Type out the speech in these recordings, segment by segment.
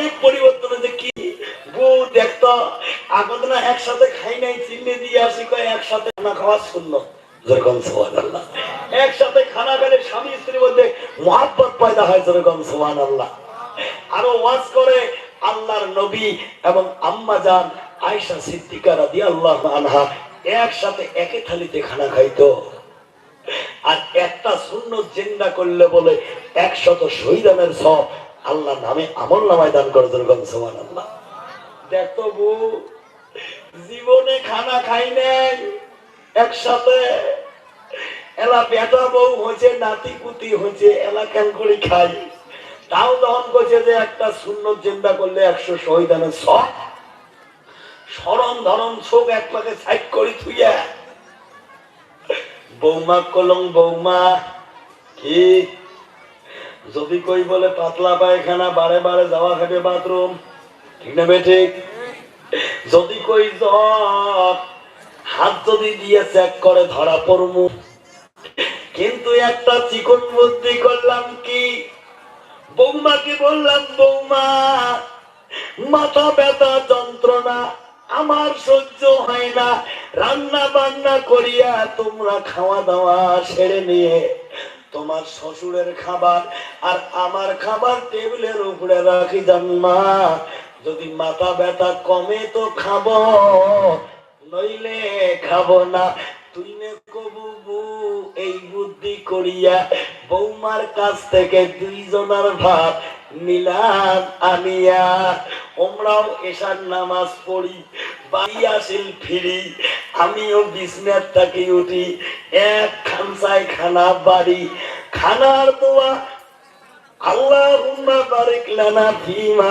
অনেক পরিবর্তন হয়েছে কি বউ দেখতো, আগত না একসাথে খাই নাই চিল্লি দিয়ে আসি কয়, একসাথে না খাওয়া আল্লাহ একসাথে খানা খেলে স্বামী স্ত্রীর মধ্যে মহাব্বত পয়দা হয়, যেরকম সোহান আল্লাহ আরও ওয়াজ করে আল্লাহর নবী এবং আম্মা জান আয়সা সিদ্দিকা রাদি আল্লাহ আনহা একসাথে একে থালিতে খানা খাইতো। আর একটা শূন্য জিন্দা করলে বলে একশত শহীদানের সব আল্লাহ নামে আমল নামায় দান করে যেরকম সোহান আল্লাহ দেখতো বউ, জীবনে খানা খাই নাই, একসাথে এলা বেটা বউ হয়েছে, নাতি পুতি হয়েছে, এলা কেন করে খাই? তাও তখন করছে যে একটা শূন্য চিন্তা করলে একশো শহীদানের সব। সরম ধরম চোখ এক পাকে সাইড করে থুইয়া। বৌমা কলং বৌমা, কি যদি কই বলে পাতলা পায়খানা, বারে বারে যাওয়া খাবে বাথরুম, ঠিক না বেঠিক যদি কই হাত যদি দিয়ে চেক করে ধরা পড়মু। কিন্তু একটা চিকন বুদ্ধি করলাম কি? বৌমাকে বললাম, বৌমা, মাথা ব্যথা যন্ত্রণা আমার সহ্য হয় না। রান্না বান্না করিয়া তোমরা খাওয়া দাওয়া সেরে নিয়ে তোমার শ্বশুরের খাবার আর আমার খাবার টেবিলের উপরে রাখি যান মা। যদি মাথা ব্যথা কমে তো খাব, নইলে খাব না। তুই নে কবু এই বুদ্ধি করিয়া বৌমার কাছ থেকে দুইজনার ভাব নিলাম আনিয়া। ওমরাও এসার নামাজ পড়ি ফিরি, আমিও থাকি উঠি। এক খানা বাড়ি, খানার লানা ফিমা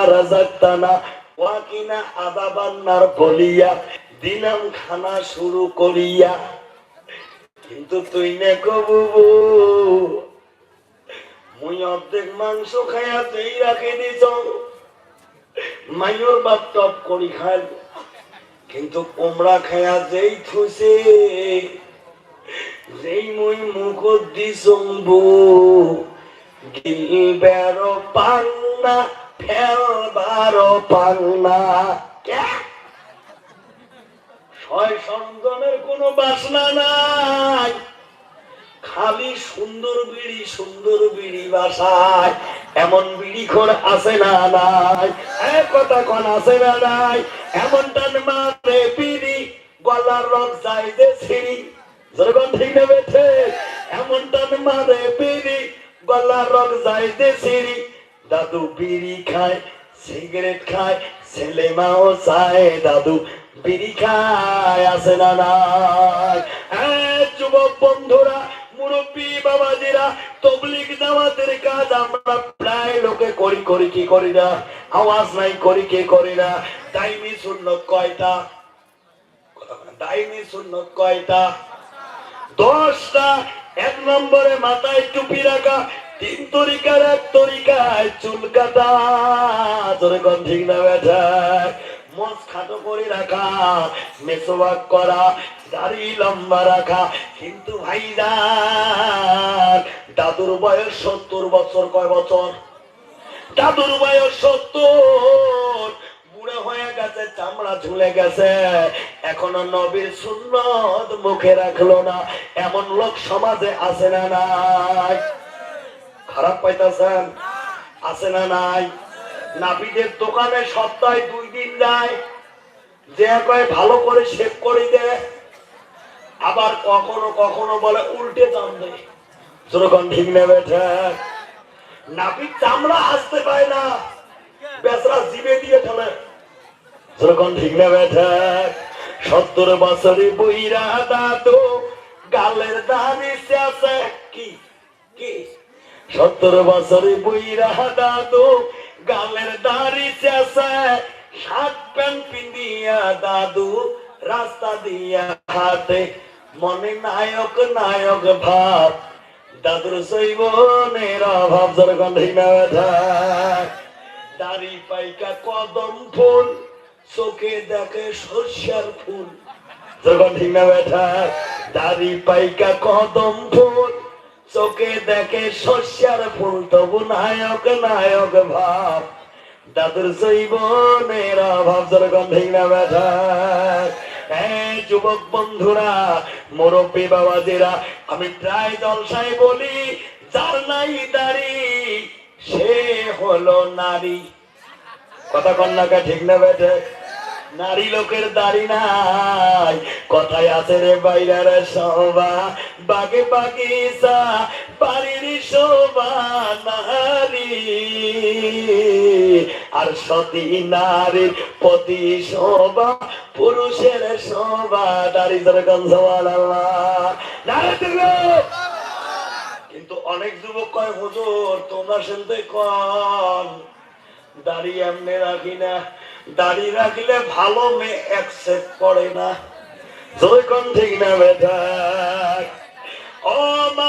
বলিয়া দিলাম খানা শুরু করিয়া। কিন্তু তুই নে কবু মুই অর্ধেক মাংস খায়া তুই রাখে দিছ। মাইয়র বাপ টপ করি খাই কিন্তু কোমড়া খায়া যেই থুসে যেই মুই মুখ দিসম্বু গিলবেরো পান্না ফেলবারো পান্না? ছয় সন্তানের কোনো বাসনা নাই। খালি সুন্দর বিড়ি সুন্দর বিড়ি বাসায়। এমন বিড়ি খোর আছে না নাই? এক কথা কোন আছে না নাই? এমন টান মারে বিড়ি, গলার রক যায় যে ছিড়ি। যেরকম ঠিক না বেঠে? এমন টান মারে বিড়ি, গলার রক যায় যে ছিড়ি। দাদু বিড়ি খায়, সিগারেট খায়, ছেলে মাও চায়, দাদু বিড়ি খায়, আছে না নাই? এই যুবক বন্ধুরা মুরব্বী বাবাজিরা, তবলিগ জামাতের কাজ আমরা প্রায় লোকে করি করি কি করি না? আওয়াজ নাই, করি কি করি না? দাইমি শূন্য কয়টা? শূন্য কয়টা? দশটা। এক নম্বরে মাথায় টুপি রাখা, তিন তরিকার, এক তরিকায় চুল কাটা। কোন ঠিক না বেঠা? মস খাটো করে রাখা, মেসোয়াক করা, দাড়ি লম্বা রাখা কিন্তু ভাইজান দাদুর বয়স সত্তর বছর, কয় বছর? দাদুর বয়স সত্তর। বুড়ো হয়ে গেছে, চামড়া ঝুলে গেছে। মুখে না। লোক সমাজে আছে না নাই? খারাপ পাইতেছেন? আছে না নাই? নাপিদের দোকানে সপ্তাহে দুই দিন যায়। যে ভালো করে শেভ করে দেয় আবার কখনো কখনো বলে উল্টে দাম দেয় ঠিক নেবে নাপিত চামড়া আসতে পায় না। বেসরা জিবে দিয়ে ফেলে যেরকম ঠিক নেবে সত্তর বছরে বইরা দাদু গালের কি? কি? সত্তর বছরে বইরা দাদু গালের দাড়ি আছে। শার্ট প্যান্ট পিন্দিয়া দাদু রাস্তা দিয়া হাতে মনে নায়ক নায়ক ভাব, দাদুর সৈবনের অভাব। না দাড়ি পাইকা কদম ফুল, চোখে দেখে সর্ষার ফুল। পাইকা কদম ফুল, চোখে দেখে শস্যার ফুল। তবু নায়ক নায়ক ভাব, দাদুর জৈবনের অভাব। ঠিক না বেঠা হ্যাঁ যুবক বন্ধুরা, মুরব্বী বাবাজিরা, আমি প্রায় জলসায় বলি, যার নাই দাড়ি, সে হলো নারী। কথা কন্যাকা ঠিক না বেঠে? নারী লোকের দাড়ি নাই। কথায় আছে রে বাইরের শোভা, বাগে বাগিচা বাড়ির শোভা নারী। আর সতী নারীর প্রতি শোভা, পুরুষের গন্ধওয়াল নারী কিন্তু অনেক যুবক কয়, হুজুর, তোমরা শুনতে কন দাড়ি এমনি রাখি না। দাড়ি রাখলে ভালো মেয়ে অ্যাকসেপ্ট করে না। যখন ঠিক না বেটা। ও মা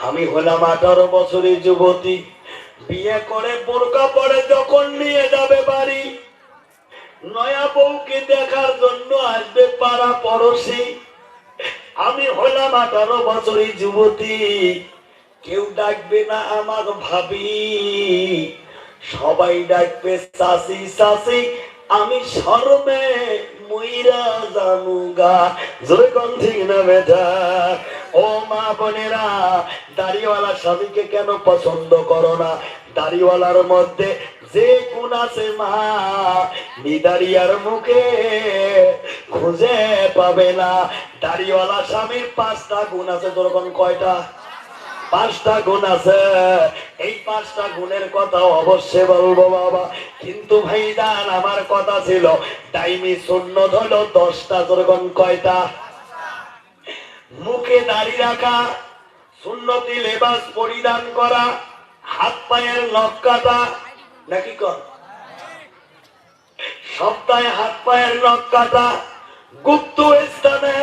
আমি হলাম আঠারো বছরের যুবতী। বিয়ে করে বোরকা পরে যখন নিয়ে যাবে বাড়ি। নয়া বউকে দেখার জন্য আসবে পাড়া পড়োশি। আমি হলাম আঠারো বছরের যুবতী। কেউ ডাকবে না আমার ভাবি। সবাই ডাকবে চাষি চাষি আমি শরমে মইরা জানুগা জোরে কোন ঠিক না বেটা ও মা বোনেরা, দাড়িওয়ালা স্বামীকে কেন পছন্দ করো না? দাড়িওয়ালার মধ্যে যে গুণ আছে মা, নিদারিয়ার মুখে খুঁজে পাবে না। দাড়িওয়ালা স্বামীর পাঁচটা গুণ আছে তোরকম কয়টা? পাঁচটা গুণ আছে। এই পাঁচটা গুণের কথা অবশ্যই বলব বাবা। কিন্তু ভাইদান আমার কথা ছিল টাইমি শূন্য ধরো দশটা তোরকম কয়টা? মুখে দাড়ি রাখা, সুন্নতি লেবাস পরিধান করা, হাত পায়ের নখ কাটা, নাকি কর? সপ্তাহে হাত পায়ের নখ কাটা, গুপ্ত স্থানে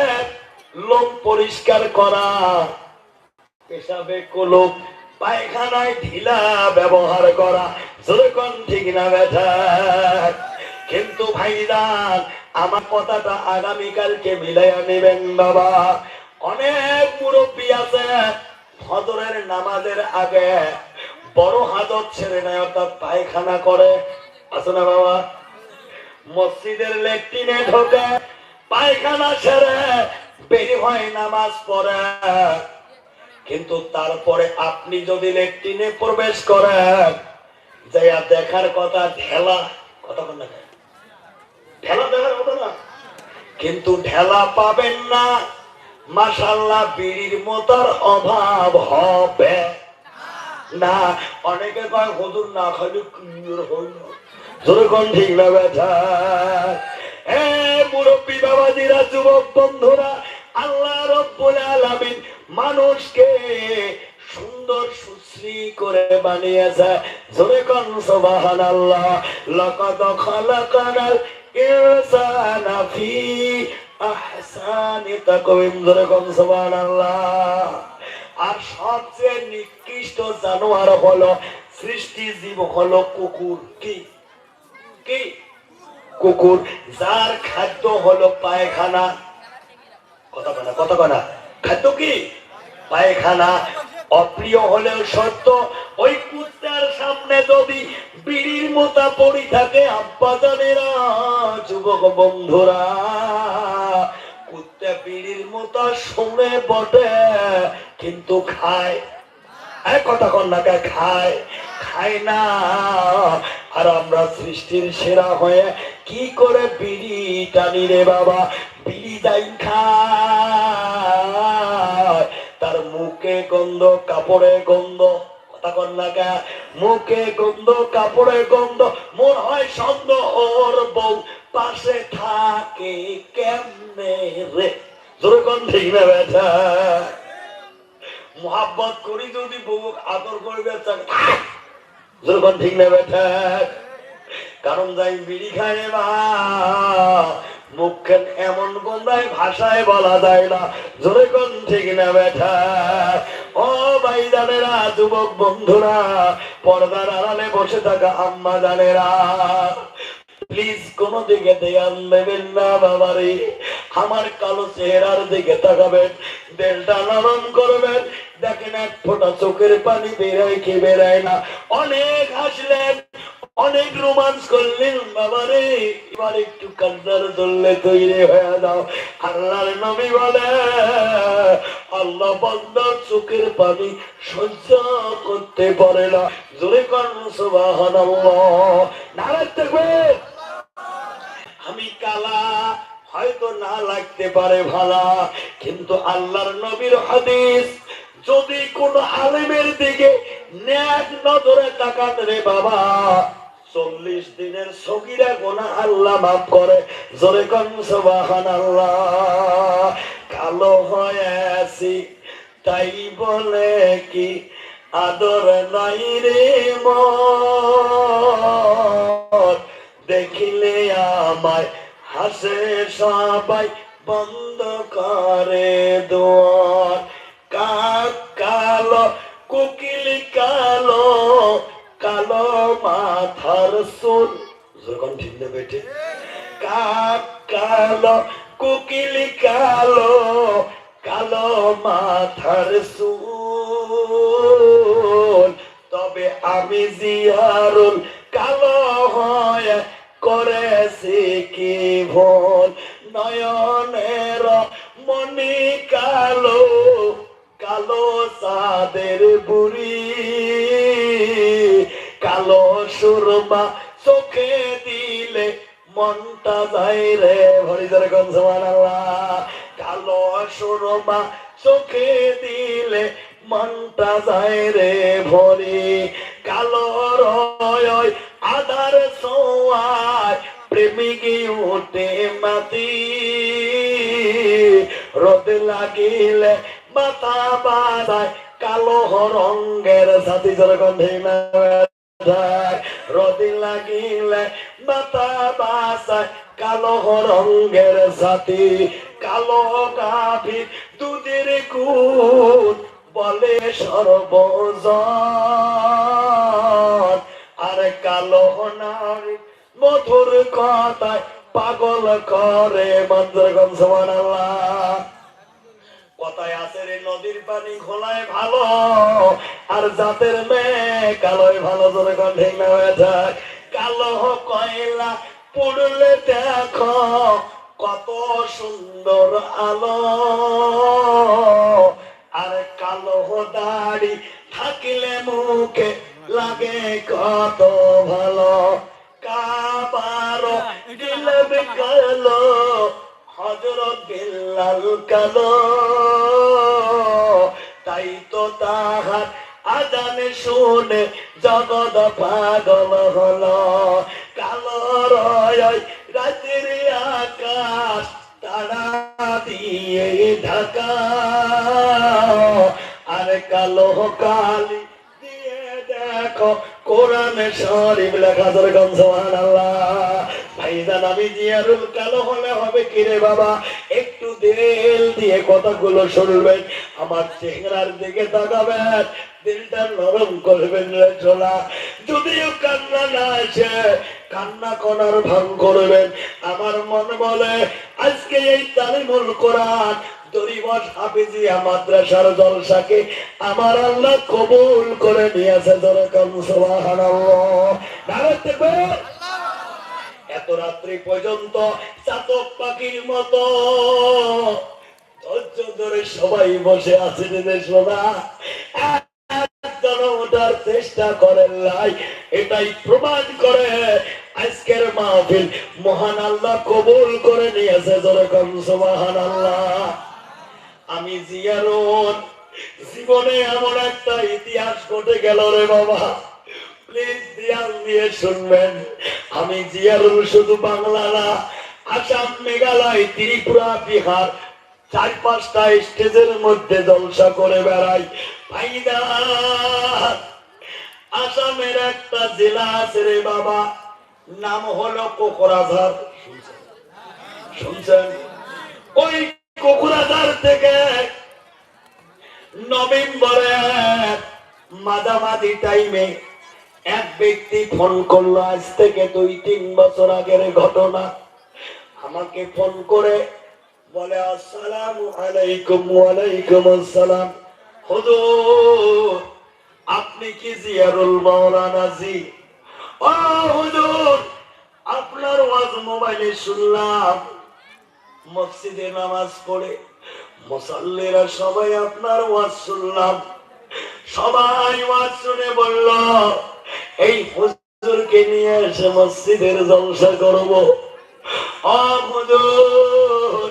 লোম পরিষ্কার করা। পেশাবে কলম পায়খানায় ঢিলা ব্যবহার করা। যেরকম ঠিক না বেঠা কিন্তু ভাইদান আমার কথাটা আগামীকালকে মিলাইয়া নেবেন বাবা। অনেক মুরব্বী আছে ফজরের নামাজের আগে বড় হাজত ছেড়ে নেয়, অর্থাৎ পায়খানা করে। আছে না বাবা? মসজিদের লেট্রিনে ঢোকে, পায়খানা ছেড়ে বেরি হয়, নামাজ পড়ে। কিন্তু তারপরে আপনি যদি লেট্রিনে প্রবেশ করেন, যাইয়া দেখার কথা, ঢেলা, কথা বল ঢেলা দেখার কথা না। কিন্তু ঢেলা পাবেন না। মাসাল্লাহ বিড়ির মতার অভাব হবে। না, অনেকে কয়, হুজুর না খালি ক্লিয়ার হইল। যেরকম ঠিক না ব্যথা মুরব্বী বাবাজিরা, যুবক বন্ধুরা, আল্লাহ মানুষকে সুন্দর সুশ্রী করে বানিয়েছে। জোরে কোন সুবহানাল্লাহ আর সবচেয়ে নিকৃষ্ট জানোয়ার হলো, সৃষ্টি জীব হলো কুকুর। কি? কি? কুকুর। যার খাদ্য হলো পায়খানা। কথা কথা খাদ্য কি? পায়খানা। অপ্রিয় হলেও সত্য, ওই কুত্তার সামনে যদি বিড়ির মোতা পড়ি থাকে আব্বাজানেরা যুবক বন্ধুরা। বিড়ির মতো শুনে বটে, কিন্তু খায়। কথা কন্যাকে খায়। খায় না। আর আমরা সৃষ্টির সেরা হয়ে কি করে বিড়ি টানি রে বাবা? বিড়ি দাই খায়। তার মুখে গন্ধ, কাপড়ে গন্ধ। কথা কন্যাকা মুখে গন্ধ, কাপড়ে গন্ধ। মন হয় সন্দেহ ওর বউ, পাশে থাকে কেমনে রে? বেটা মোহাব্বত করি যদি বউ আদর করবে যখন ঠিক না বেঠা কারণ যাই বিড়ি খায় বা মুখেন এমন গন্ধায়, ভাষায় বলা যায় না জোরে কোন ঠিক না বেঠা ও ভাই জানেরা, যুবক বন্ধুরা, পর্দার আড়ালে বসে থাকা আম্মা জানেরা। প্লিজ কোন দিকে দেয়াল নেবেন না বাবারে। আমার কালো চেহারার দিকে তাকাবেন, দেলটা নরম করবেন, দেখেন এক ফোঁটা চোখের পানি বেরায় কি বেরায় না। অনেক হাসলেন, অনেক রোমান্স করলেন বাবারে। এবার একটু কান্দার দললে তৈরি হয়ে যাও। আল্লাহর নবী বলে, আল্লাহ বান্দার চোখের পানি সহ্য করতে পারে না। জোরে কর্ম সুবাহান নারাজ থাকবে। আমি কালা, হয়তো না লাগতে পারে ভালা, কিন্তু আল্লাহর নবীর হাদিস, যদি কোন আলেমের দিকে ন্যাক নজরে তাকান রে বাবা, চল্লিশ দিনের সগিরা গোনা আল্লাহ মাফ করে, জোরে কন সবাহান আল্লাহ কালো হয়ে আছি তাই বলে কি আদর নাই রে মন দেখিলে আমায় হাসে সবাই বন্ধ করে দোয়ার বুড়ি কালো সুরমা চোখে দিলে মনটা যাই রে। হরিদার গঞ্জমান কালো সুরমা চোখে দিলে মনটা যায় রে ভরি। কালো রয় আধার সোয়ায় প্রেমিকি উঠে মাতি। রোদ লাগিলে মাথা বাজায় কালো রঙ্গের সাথী ভেঙে রদি লাগিলে মাথা বাসায় কালো রঙ্গের সাথী কালো গাভীর দুধের গুণ বলে সর্বজন। আর কালো নারী মধুর কথায় পাগল করে মন্ত্রগম সমান কথায় আছে রে নদীর পানি খোলায় ভালো আর জাতের মেয়ে কালোয় ভালো ধরে কণ্ঠে নেওয়া যায়। কালো কয়লা পুড়লে দেখো কত সুন্দর আলো আর কালো দাড়ি থাকিলে মুখে লাগে কত ভালো। কাবার দিলবে কালো হজরত বিল্লাল কালো তাই তো তাহার আজানে শুনে জগৎ পাগল হলো। কালো রয় রাতের আকাশ তারা দিয়ে ঢাকা। আর কালো কালি দিয়ে দেখো কোরআনে শরীফ লেখা ধরে গঞ্জমান ভাইজান আমি জিয়ারুল কালো হলে হবে কিরে বাবা? একটু দিল দিয়ে কথাগুলো শুনবেন, আমার চেহারার দিকে তাকাবেন, দিলটা নরম করবেন যদিও কান্না না আসে, কান্না করার ভাঙ করবেন। আমার মন বলে, আজকে এই তালিমুল কোরআন সুবহানাল্লাহ। সবাই বসে আছে সোনা ওঠার চেষ্টা করেন নাই, এটাই প্রমাণ করে আজকের মাহফিল মহান আল্লাহ কবুল করে নিয়েছে যেরকম সুবহান আল্লাহ আমি জিয়ারুন জীবনে এমন একটা ইতিহাস ঘটে গেল রে বাবা। প্লিজ দিয়াল দিয়ে শুনবেন। আমি জিয়ারুল শুধু বাংলা না, আসাম, মেঘালয়, ত্রিপুরা, বিহার চার পাঁচটা স্টেজের মধ্যে জলসা করে বেড়াই। ভাইদা আসামের একটা জেলা আছে রে বাবা, নাম হলো কোকরাঝার? শুনছেন? ওই কোকরাঝার থেকে নভেম্বরে মাঝামাঝি টাইমে এক ব্যক্তি ফোন করল, আজ থেকে দুই, তিন বছর আগের ঘটনা। আমাকে ফোন করে বলে, আসসালামু আলাইকুম, ওয়ালাইকুম আসসালাম। হুজুর, আপনি কি জিয়ারুল মাওলানা জি? ও হুজুর, আপনার ওয়াজ মোবাইলে শুনলাম। মসজিদে নামাজ পড়ে মুসল্লিরা সবাই আপনার ওয়াজ শুনলাম সবাই ওয়াজ শুনে বলল এই হুজুরকে নিয়ে এসে মসজিদের জলসা করব। ও হুজুর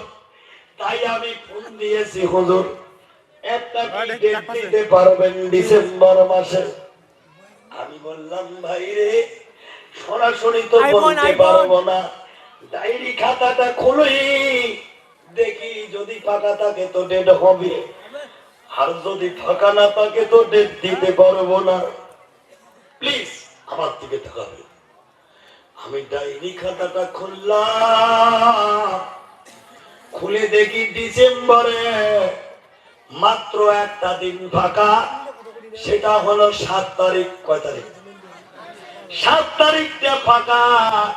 তাই আমি ফোন দিয়েছি হুজুর। একটা কি ডেট দিতে পারবেন ডিসেম্বর মাসে। আমি বললাম ভাই রে সরাসরি তো বলতে পারব না। ডায়েরি খাতাটা খুলই দেখি যদি ফাঁকা থাকে তো ডেট হবে। আর যদি ফাঁকা না থাকে তো ডেট দিতে পারব না। প্লিজ আমার দিকে তাকাবে আমি ডায়েরি খাতাটা খুললাম। খুলে দেখি ডিসেম্বরে মাত্র একটা দিন ফাঁকা। সেটা হলো সাত তারিখ। কয় তারিখ? সাত তারিখটা ফাঁকা।